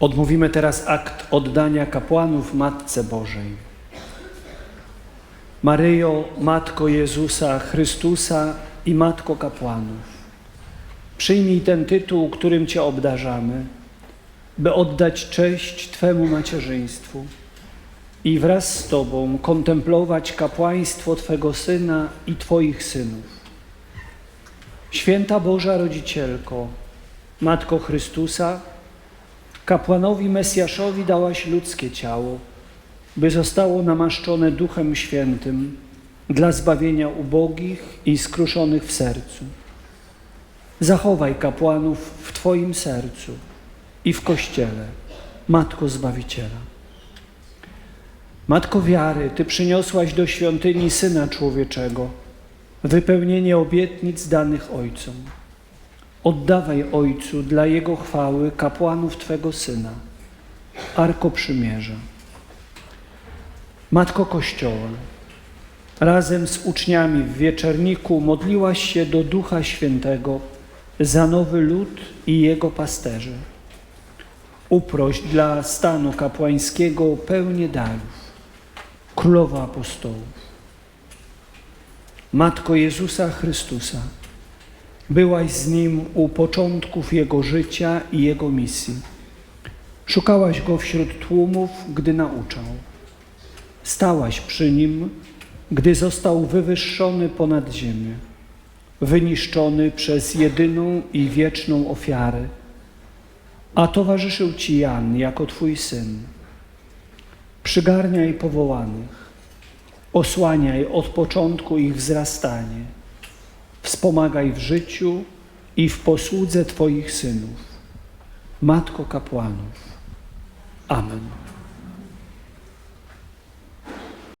Odmówimy teraz akt oddania kapłanów Matce Bożej. Maryjo, Matko Jezusa Chrystusa i Matko kapłanów, przyjmij ten tytuł, którym Cię obdarzamy, by oddać cześć Twemu macierzyństwu i wraz z Tobą kontemplować kapłaństwo Twego Syna i Twoich synów. Święta Boża Rodzicielko, Matko Chrystusa, kapłanowi Mesjaszowi dałaś ludzkie ciało, by zostało namaszczone Duchem Świętym dla zbawienia ubogich i skruszonych w sercu. Zachowaj kapłanów w Twoim sercu i w Kościele, Matko Zbawiciela. Matko wiary, Ty przyniosłaś do świątyni Syna Człowieczego, wypełnienie obietnic danych Ojcom. Oddawaj Ojcu dla Jego chwały kapłanów Twego Syna, Arko Przymierza. Matko Kościoła, razem z uczniami w wieczerniku modliłaś się do Ducha Świętego za nowy lud i jego pasterzy. Uproś dla stanu kapłańskiego pełnię darów, Królowa Apostołów. Matko Jezusa Chrystusa, byłaś z Nim u początków Jego życia i Jego misji. Szukałaś Go wśród tłumów, gdy nauczał. Stałaś przy Nim, gdy został wywyższony ponad ziemię, wyniszczony przez jedyną i wieczną ofiarę, a towarzyszył Ci Jan jako Twój Syn. Przygarniaj powołanych, osłaniaj od początku ich wzrastanie, wspomagaj w życiu i w posłudze Twoich synów. Matko kapłanów. Amen.